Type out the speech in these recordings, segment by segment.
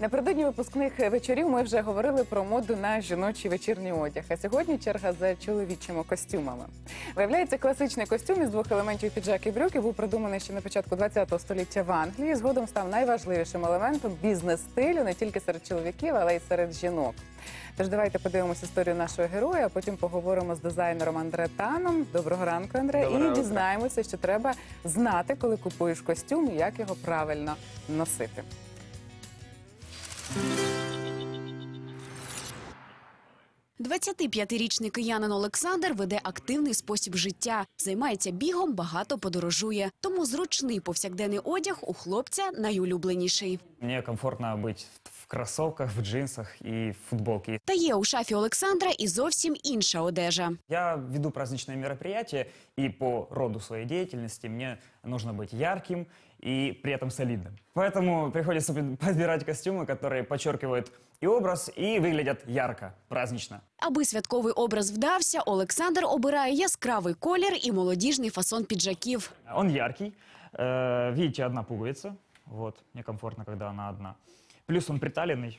Напередодні випускних вечорів ми вже говорили про моду на жіночий вечірній одяг. А сьогодні черга за чоловічими костюмами. Виявляється, класичний костюм із двох елементів піджак і брюки був придуманий ще на початку ХХ століття в Англії. Згодом став найважливішим елементом бізнес-стилю не тільки серед чоловіків, але й серед жінок. Тож давайте подивимося історію нашого героя, а потім поговоримо з дизайнером Андре Таном. Доброго ранку, Андре, Доброго і дізнаємося, що треба знати, коли купуєш костюм, і як його правильно носити. – 25-річний киянин Олександр веде активний спосіб життя, займається бігом, багато подорожує. Тому зручний повсякденний одяг у хлопця найулюбленіший. Мне комфортно быть в кроссовках, в джинсах и в футболке. Та є у шафі Олександра і зовсім інша одежа. Я веду праздничные мероприятия, и по роду своей деятельности мне нужно быть ярким и при этом солидным. Поэтому приходится под- подбирать костюмы, которые подчеркивают и образ, и выглядят ярко, празднично. Аби святковий образ вдався, Олександр обирає яскравий колір і молодіжний фасон піджаків. Он яркий. Э, Видите, одна пуговица. Вот, мне комфортно, когда она одна. Плюс он приталенный,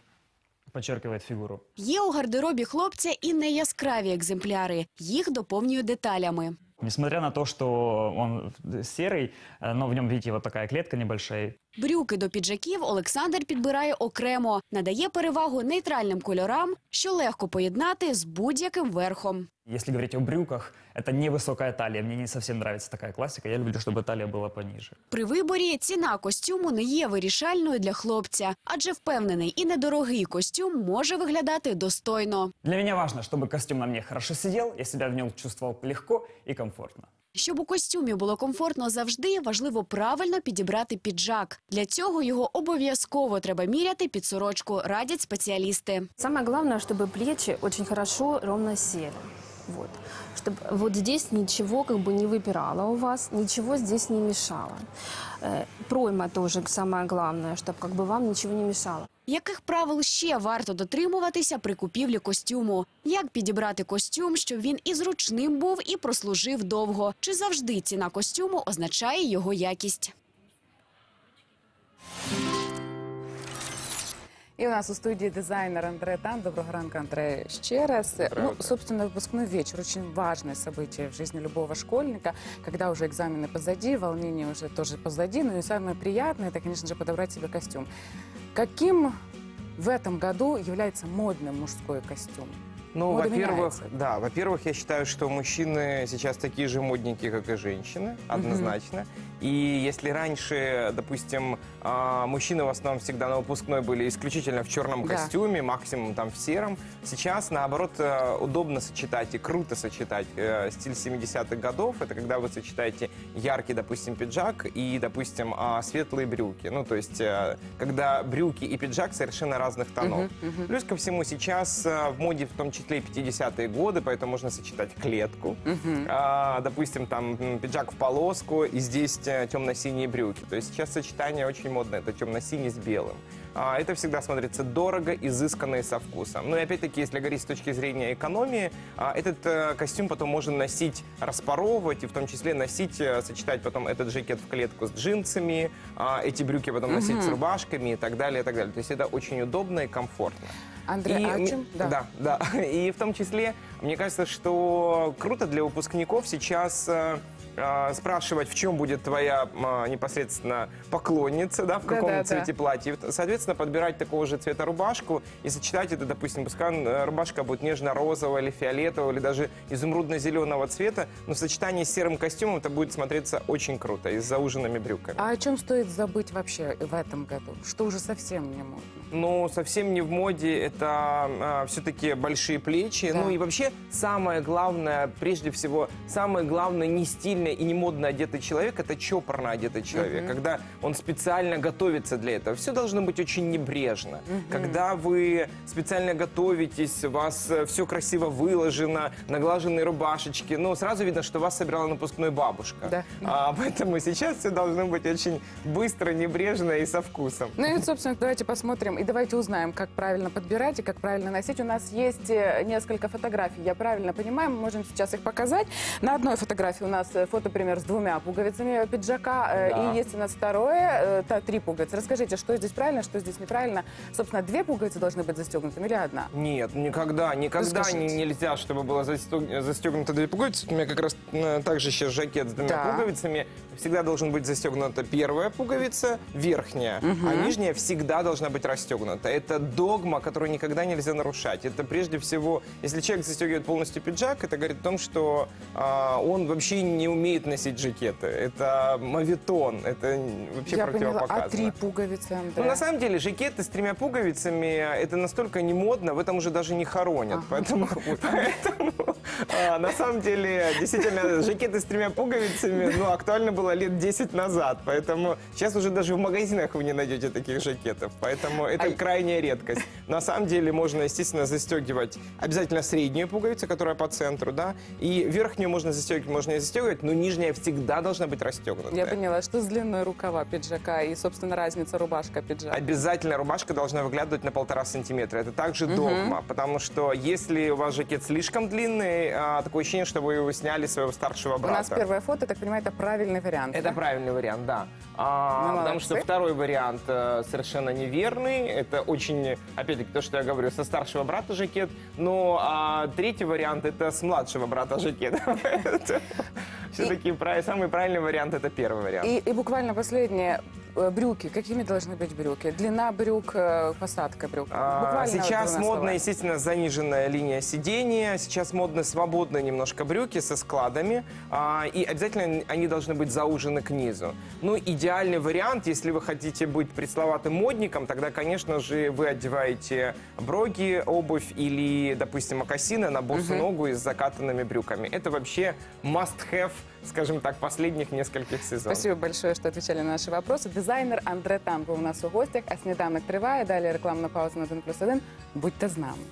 подчеркивает фигуру. Є у гардеробі хлопця і неяскраві екземпляри. Їх доповнює деталями. Несмотря на то, что он серый, э, но в нем, видите, вот такая клетка небольшая. Брюки до піджаків Олександр підбирає окремо, надає перевагу нейтральним кольорам, що легко поєднати з будь-яким верхом. Если говорить о брюках, это невысокая талия. Мне не совсем нравится такая классика. Я люблю, чтобы талия была пониже. При виборі ціна костюму не є вирішальною для хлопця, адже впевнений і недорогий костюм може виглядати достойно. Для меня важно, чтобы костюм на мне хорошо сидел, я себя в нем чувствовал легко и комфортно. Щоб у костюмі було комфортно завжди, важливо правильно підібрати піджак. Для цього його обов'язково треба міряти під сорочку, радять спеціалісти. Самое главное, чтобы плечи очень хорошо ровно сели. Вот. Чтобы вот здесь ничего как бы не выпирало у вас, ничего здесь не мешало. Э, пройма тоже самое главное, чтобы как бы вам ничего не мешало. Яких правил ще варто дотримуватися при купівлі костюму? Як підібрати костюм, щоб він і зручним був, і прослужив довго? Чи завжди ціна костюму означає його якість? И у нас у студии дизайнер Андре Тан. Доброго ранку, Андре, еще раз. ну, собственно, выпускной вечер очень важное событие в жизни любого школьника, когда уже экзамены позади, волнение уже тоже позади, но и самое приятное, это, конечно же, подобрать себе костюм. Каким в этом году является модным мужской костюм? Ну, Мода во-первых, меняется. да, во-первых, я считаю, что мужчины сейчас такие же модники, как и женщины, однозначно. И если раньше, допустим, а, мужчины в основном всегда на выпускной были исключительно в черном Да. костюме, максимум там в сером, сейчас, наоборот, э, удобно сочетать и круто сочетать э, стиль 70-х годов. Это когда вы сочетаете яркий, допустим, пиджак и, допустим, а, светлые брюки. Ну, то есть, э, когда брюки и пиджак совершенно разных тонов. Плюс ко всему сейчас в моде в том числе и 50-е годы, поэтому можно сочетать клетку, А, допустим, там пиджак в полоску и здесь э, темно-синие брюки. То есть сейчас сочетание очень модное, это темно-синий с белым. А, это всегда смотрится дорого, изысканно и со вкусом. Ну и опять-таки, если говорить с точки зрения экономии, а, этот э, костюм потом можно носить, распаровывать и в том числе носить, э, сочетать потом этот жакет в клетку с джинсами, а, эти брюки потом носить с рубашками и так далее, и так далее. То есть это очень удобно и комфортно. Андре, И а чем? да, да. И в том числе, мне кажется, что круто для выпускников сейчас э, э, спрашивать, в чем будет твоя э, непосредственно поклонница, да, в каком Да-да-да. цвете платья. И, Соответственно, подбирать такого же цвета рубашку и сочетать это, допустим, пускай э, рубашка будет нежно-розового или фиолетового, или даже изумрудно-зеленого цвета, но в сочетании с серым костюмом это будет смотреться очень круто и с зауженными брюками. А о чем стоит забыть вообще в этом году? Что уже совсем не модно? Ну, совсем не в моде, это все-таки большие плечи. Да. Ну и вообще самое главное, прежде всего, самое главное не стильно и не модно одетый человек, это чопорно одетый человек. Когда он специально готовится для этого. Все должно быть очень небрежно. Когда вы специально готовитесь, у вас все красиво выложено, наглаженные рубашечки, ну, сразу видно, что вас собирала на выпускной бабушка. Да. А, поэтому сейчас все должно быть очень быстро, небрежно и со вкусом. Ну и, собственно, давайте посмотрим и давайте узнаем, как правильно подбирать и как правильно носить. У нас есть э, несколько фотографий, я правильно понимаю, мы можем сейчас их показать. На одной фотографии у нас э, фотопример с двумя пуговицами пиджака, э, Да. и есть у нас второе, э, та три пуговицы. Расскажите, что здесь правильно, что здесь неправильно? Собственно, две пуговицы должны быть застегнутыми или одна? Нет, никогда, никогда Расскажите. не- нельзя, чтобы было застег- застегнуто две пуговицы. У меня как раз э, также сейчас жакет с двумя Да. пуговицами. Всегда должен быть застегнута первая пуговица, верхняя, а нижняя всегда должна быть расстегнута. Это догма, которую никогда нельзя нарушать. Это прежде всего, если человек застегивает полностью пиджак, это говорит о том, что а, он вообще не умеет носить жакеты. Это мавитон, это вообще Я поняла. противопоказано. А три пуговицы, Ну, Андрей? на самом деле, жакеты с тремя пуговицами, это настолько не модно, в этом уже даже не хоронят. Поэтому, поэтому, а, на самом деле, действительно, жакеты с тремя пуговицами, ну, актуально было лет 10 назад. Поэтому сейчас уже даже в магазинах вы не найдете таких жакетов. Поэтому это Ай. крайняя редкость. На самом деле, можно, естественно, застегивать обязательно среднюю пуговицу, которая по центру, да, и верхнюю можно застегивать, можно и застегивать, но нижняя всегда должна быть расстегнута. Я поняла, что с длиной рукава пиджака и, собственно, разница рубашка-пиджак. Обязательно рубашка должна выглядывать на полтора сантиметра. Это также догма, потому что если у вас жакет слишком длинный, а, такое ощущение, что вы его сняли своего старшего У брата. нас первое фото, так понимаю, это правильный вариант. Это да? правильный вариант, да. А, Ну, потому что второй вариант э, совершенно неверный. Это очень, опять-таки, то, что я говорю, со старшего брата жакет. Но а, третий вариант это с младшего брата жакет. Все-таки самый правильный вариант это первый вариант. И буквально последнее. Э, Брюки. Какими должны быть брюки? Длина брюк, э, посадка брюк. А, Буквально Сейчас модно, словами. естественно, заниженная линия сидения. Сейчас модно свободные немножко брюки со складами. А, И обязательно они должны быть заужены к низу. Ну, идеальный вариант, если вы хотите быть пресловатым модником, тогда, конечно же, вы одеваете броги, обувь или, допустим, мокасины на босу ногу и с закатанными брюками. Это вообще must-have, скажем так, последних нескольких сезонов. Спасибо большое, что отвечали на наши вопросы. Дизайнер Андре Тампо у нас у гостях, а сніданок триває. Далі рекламна пауза на 1 плюс 1. Будьте з нами.